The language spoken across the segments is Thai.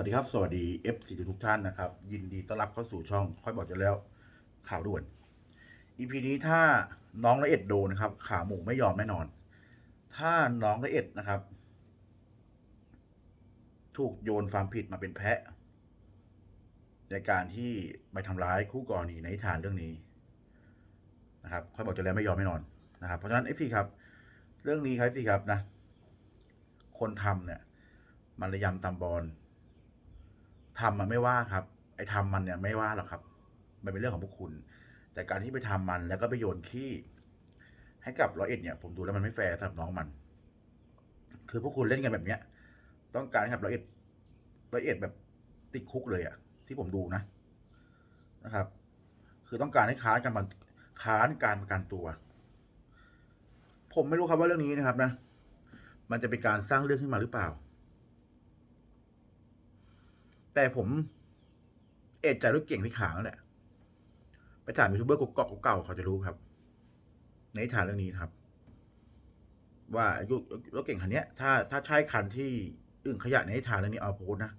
วัสดีครับ สวัสดี F4 ทุกท่านนะครับ ยินดีต้อนรับเข้าสู่ช่อง ค่อยบอกจะแล้วข่าวด่วน EP นี้ถ้าน้องละเอ็ดโดนนะครับ ขาหมูไม่ยอมแน่นอน ถ้าน้องละเอ็ดนะครับ ถูกโยนความผิดมาเป็นแพะ ในการที่ไปทำร้ายคู่กรณีในนิทานเรื่องนี้นะครับ ค่อยบอกจะแล้วไม่ยอมแน่นอนนะครับ เพราะฉะนั้น F4 ครับ เรื่องนี้ครับ F4 ครับนะ คนทำเนี่ย มันระยำตำบอล ทำมันไม่ว่าครับ ไอ้ทำมันเนี่ยไม่ว่าหรอกครับ มันเป็นเรื่องของพวกคุณ แต่การที่ไปทำมันแล้วก็ไปโยนขี้ให้กับร้อยเอ็ดเนี่ย ผมดูแล้วมันไม่แฟร์สำหรับน้องมัน คือพวกคุณเล่นกันแบบเนี้ย ต้องการให้กับร้อยเอ็ดร้อยเอ็ดแบบติดคุกเลยอะที่ผมดูนะนะครับ คือต้องการให้ค้านการมันค้านการประกันตัว ผมไม่รู้ครับว่าเรื่องนี้นะครับนะ มันจะเป็นการสร้างเรื่องขึ้นมาหรือเปล่า แต่ผม เอ็ดใจรถเก่งที่ขางนั่นแหละไปถามยูทูบเบอร์เก่าเก่าเขาจะรู้ครับ ในนิทานเรื่องนี้ครับ ว่ายุรถเก่งคันนี้ถ้าถ้าใช่คันที่อึ่งขยะในนิทานเรื่องนี้เอาโพสนะ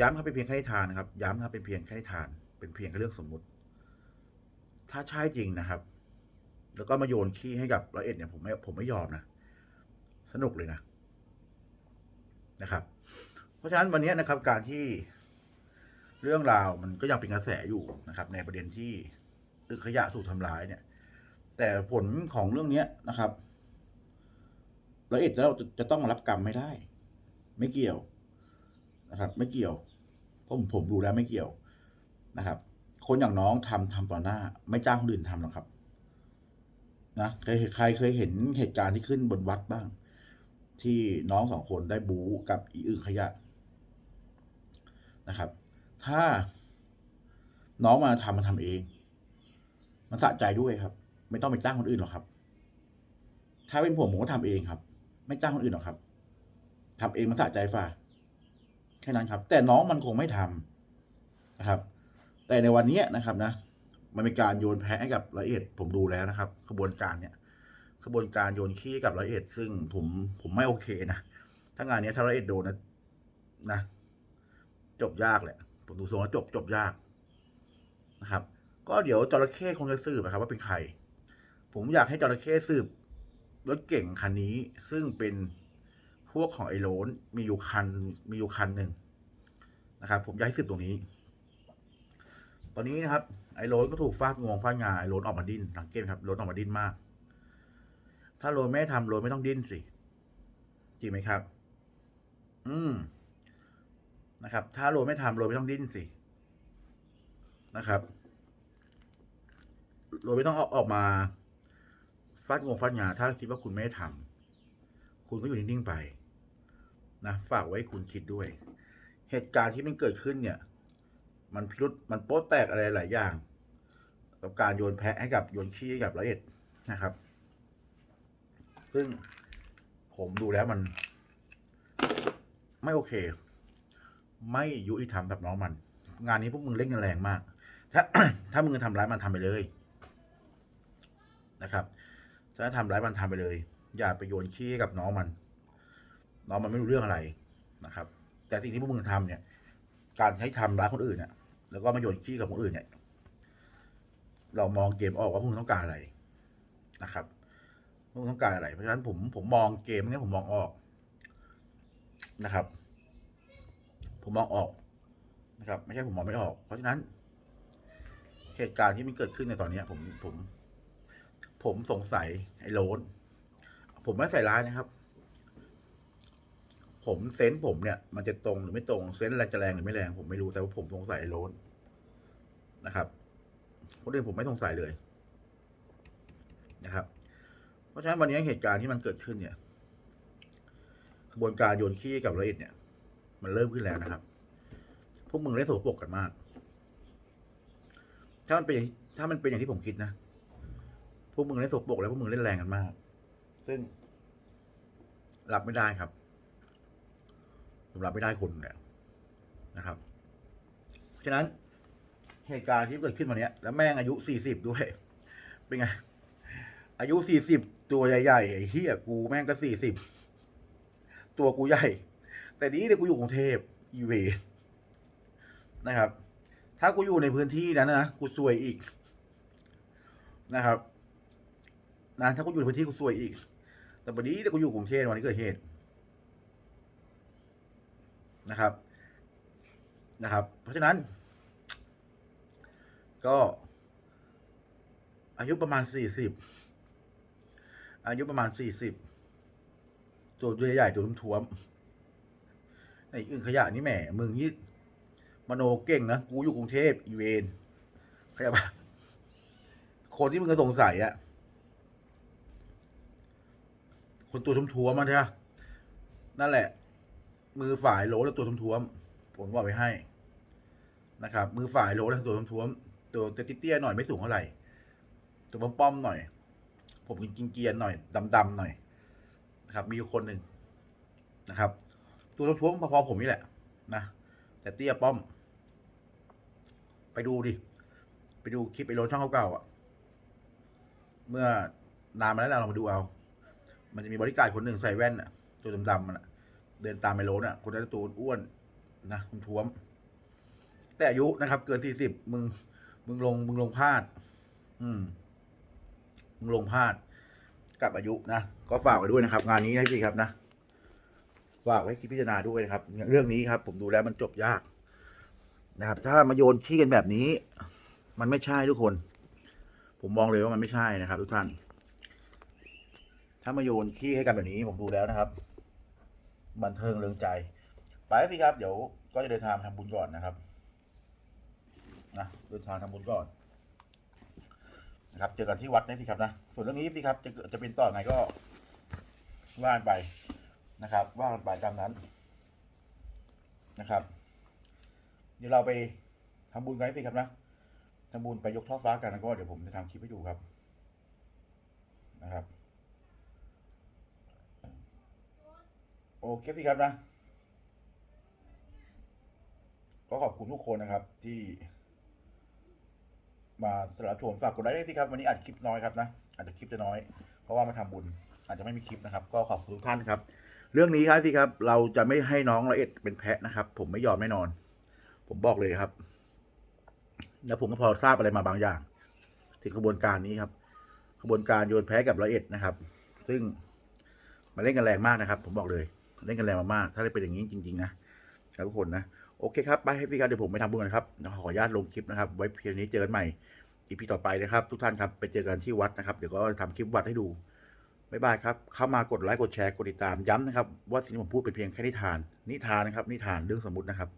ย้ำครับเป็นเพียงแค่นิทานนะครับ ย้ำครับเป็นเพียงแค่นิทาน เป็นเพียงแค่เรื่องสมมุติ ถ้าใช่จริงนะครับ แล้วก็มาโยนขี้ให้กับร้อยเอ็ดเนี่ยผมไม่ผมไม่ยอมนะสนุกเลยนะนะครับ เพราะฉะนั้นวันนี้นะครับการที่เรื่องราวมันก็ยังเป็นกระแสอยู่นะครับ ในประเด็นที่ตึกขยะถูกทำร้ายเนี่ย แต่ผลของเรื่องเนี้ยนะครับละเอียดแล้วจะจะต้องมารับกรรมไม่ได้ ไม่เกี่ยวนะครับ ไม่เกี่ยวเพราะผมผมดูแล้วไม่เกี่ยวนะครับ คนอย่างน้องทำทำต่อหน้า ไม่จ้างคนอื่นทำหรอกครับนะเคยใครเคยเห็นเหตุการณ์ที่ขึ้นบนวัดบ้าง ที่น้องสองคนได้บู๊กับอีอึขยะ นะครับ ถ้าน้องมาทำมาทำเอง มันสะใจด้วยครับ ไม่ต้องไปจ้างคนอื่นหรอกครับ ถ้าเป็นผมผมก็ทำเองครับ ไม่จ้างคนอื่นหรอกครับทำเองมันสะใจฝ่าแค่นั้นครับ แต่น้องมันคงไม่ทำนะครับ แต่ในวันนี้นะครับนะ มันเป็นการโยนแพ้กับละเอียดผมดูแล้วนะครับขบวนการเนี่ยขบวนการโยนขี้กับร้อยเอ็ดซึ่งผมผมไม่โอเคนะถ้างานเนี้ยถ้าร้อยเอ็ดโดนนะนะ จบยากแหละ ผมดูทรงแล้วจบจบยากนะครับ ก็เดี๋ยวจระเข้คงจะสืบนะครับ ว่าเป็นใคร ผมอยากให้จระเข้สืบรถเก่งคันนี้ ซึ่งเป็นพวกของไอ้โรนมีอยู่คันมีอยู่คันหนึ่งนะครับ ผมอยากให้สืบตรงนี้ ตอนนี้นะครับ ไอ้โรนก็ถูกฟาดงวงฟาดงาไอ้โรนออกมาดิ้นสังเกตไหมครับโรนออกมาดิ้นมาก ถ้าโรยไม่ทำโรยไม่ต้องดิ้นสิจริงไหมครับ อืม นะครับ ถ้าโรยไม่ทำโรยไม่ต้องดิ้นสินะครับโรยไม่ต้องออกออกมาฟาดงวงฟาดงาถ้าคิดว่าคุณไม่ได้ทำคุณก็อยู่นิ่งๆไปนะฝากไว้คุณคิดด้วย เหตุการณ์ที่มันเกิดขึ้นเนี่ย มันพิรุษมันโป๊ะแตกอะไรหลายอย่าง กับการโยนแพะให้กับโยนขี้ให้กับละเอียดนะครับ ซึ่งผมดูแล้วมัน ไม่โอเค ไม่ยุติธรรมกับน้องมัน งานนี้พวกมึงเล่นกันแรงมาก ถ้า ถ้ามึงจะทำร้ายมันทำไปเลยนะครับ ถ้าทำร้ายมันทำไปเลย อย่าไปโยนขี้กับน้องมัน น้องมันไม่รู้เรื่องอะไรนะครับ แต่สิ่งที่พวกมึงทำเนี่ย การใช้ทำร้ายคนอื่นเนี่ยแล้วก็มาโยนขี้กับคนอื่นเนี่ย เรามองเกมออกว่าพวกมึงต้องการอะไรนะครับพวกมึงต้องการอะไร เพราะฉะนั้นผมผมมองเกมเนี้ยผมมองออกนะครับ ผมมองออกนะครับ ไม่ใช่ผมมองไม่ออก เพราะฉะนั้น เหตุการณ์ที่มันเกิดขึ้นในตอนนี้ผมผม ผมสงสัยไอ้โรนผมไม่ใส่ร้ายนะครับ ผมเซนส์ผมเนี่ย มันจะตรงหรือไม่ตรงเซนส์แรงจะแรงหรือไม่แรง ผมไม่รู้แต่ว่าผมสงสัยไอ้โรนนะครับคนอื่นผมไม่สงสัยเลยนะครับ เพราะฉะนั้นวันนี้เหตุการณ์ที่มันเกิดขึ้นเนี่ยกระบวนการโยนขี้กับละเอียดเนี่ย มันเริ่มขึ้นแล้วนะครับ พวกมึงเล่นโสโปรกกันมาก ถ้ามันเป็นอย่างถ้ามันเป็นอย่างที่ผมคิดนะพวกมึงเล่นโสโปรกแล้วพวกมึงเล่นแรงกันมาก ซึ่ง รับไม่ได้ครับผมรับไม่ได้คนเนี่ยนะครับเพราะฉะนั้นเหตุการณ์ที่เกิดขึ้นวันนี้แล้วแม่งอายุสี่สิบด้วย เป็นไง อายุสี่สิบตัวใหญ่ๆไอ้เหี้ยกูแม่งก็สี่สิบตัวกูใหญ่ แต่นี้เนี่ยกูอยู่กรุงเทพอีเวนนะครับ ถ้ากูอยู่ในพื้นที่นั้นนะกูซวยอีกนะครับนะถ้ากูอยู่ในพื้นที่กูซวยอีก แต่วันนี้แต่กูอยู่กรุงเทพวันนี้เกิดเหตุนะครับ นะครับ เพราะฉะนั้น ก็ อายุประมาณสี่สิบอายุประมาณสี่สิบตัวใหญ่ๆตัวท้วมๆ ไอ้อื่นขยะนี่แหมมึงนี่มโนเก่งนะกูอยู่กรุงเทพอีเวนเข้าใจปะคนที่มึงก็สงสัยอะคนตัวท้วมๆมันใช่ปะนั่นแหละ มือฝ่ายโลแล้วตัวท้วมๆผมว่าไปให้นะครับ มือฝ่ายโลแล้วตัวท้วมๆตัวเตี้ยๆหน่อยไม่สูงเท่าไหร่ตัวป้อมๆหน่อย ผมกินเกียนหน่อยดำๆหน่อยนะครับ มีอยู่คนหนึ่งนะครับ ตัวท้วมพอผมนี่แหละ นะแต่เตี้ยป้อม ไปดูดิ ไปดูคลิปไอ้โรนช่องเก่าๆอะ เมื่อนานมาแล้วเรามาดูเอา มันจะมีบริการคนหนึ่งใส่แว่นอะ ตัวดำๆมันอะ เดินตามไอ้โรนอะ คนนั้นตัวอ้วนนะท้วม แต่อายุนะครับ เกินสี่สิบมึง มึงลง มึงลงพลาด อืม มึงลงพลาด กับอายุนะ ก็ฝากไว้ด้วยนะครับ งานนี้นะพี่ครับนะ ฝากไว้คิดพิจารณาด้วยนะครับ เรื่องนี้ครับ ผมดูแล้วมันจบยากนะครับ ถ้ามาโยนขี้กันแบบนี้ มันไม่ใช่ทุกคน ผมมองเลยว่ามันไม่ใช่นะครับ ทุกท่าน ถ้ามาโยนขี้ให้กันแบบนี้ผมดูแล้วนะครับ บันเทิงเริงใจ ไปพี่ครับ เดี๋ยวก็จะเดินทางไปทำบุญก่อนนะครับนะเดินทางทำบุญก่อนนะครับ เจอกันที่วัดนะพี่ครับนะ ส่วนเรื่องนี้พี่ครับ จะจะเป็นต่อไงก็ว่านไป นะครับ ว่ากันไปตามนั้นนะครับ เดี๋ยวเราไปทำบุญกันพี่ครับนะทำบุญไปยกท่อฟ้ากันแล้วก็เดี๋ยวผมจะทำคลิปให้ดูครับนะครับ โอเคพี่ครับนะ ก็ขอบคุณทุกคนนะครับ ที่มาสลับชมฝากกดไลค์ด้วยสิครับ วันนี้อัดคลิปน้อยครับนะอาจจะคลิปจะน้อย เพราะว่ามาทำบุญ อาจจะไม่มีคลิปนะครับ ก็ขอบคุณทุกท่านครับ เรื่องนี้ครับพี่ครับ เราจะไม่ให้น้องละเอ็ดเป็นแพะนะครับ ผมไม่ยอมแน่นอน ผมบอกเลยครับ แล้วผมก็พอทราบอะไรมาบางอย่าง ถึงกระบวนการนี้ครับกระบวนการโยนแพ้กับละเอ็ดนะครับ ซึ่งมาเล่นกันแรงมากนะครับ ผมบอกเลย เล่นกันแรงมากๆถ้าได้เป็นอย่างนี้จริง ๆ นะครับทุกคนนะโอเคครับไปให้พี่ครับเดี๋ยวผมไปทำบุญกันครับขออนุญาตลงคลิปนะครับ ไว้เพียงนี้เจอกันใหม่อีพีต่อไปนะครับ ทุกท่านครับไปเจอกันที่วัดนะครับ เดี๋ยวก็ทำคลิปวัดให้ดู บ๊ายบายครับ เข้ามากดไลค์ กดแชร์ กดติดตาม ย้ำนะครับ ว่าสิ่งที่ผมพูดเป็นเพียงแค่นิทาน นิทานนะครับ นิทานเรื่องสมมตินะครับ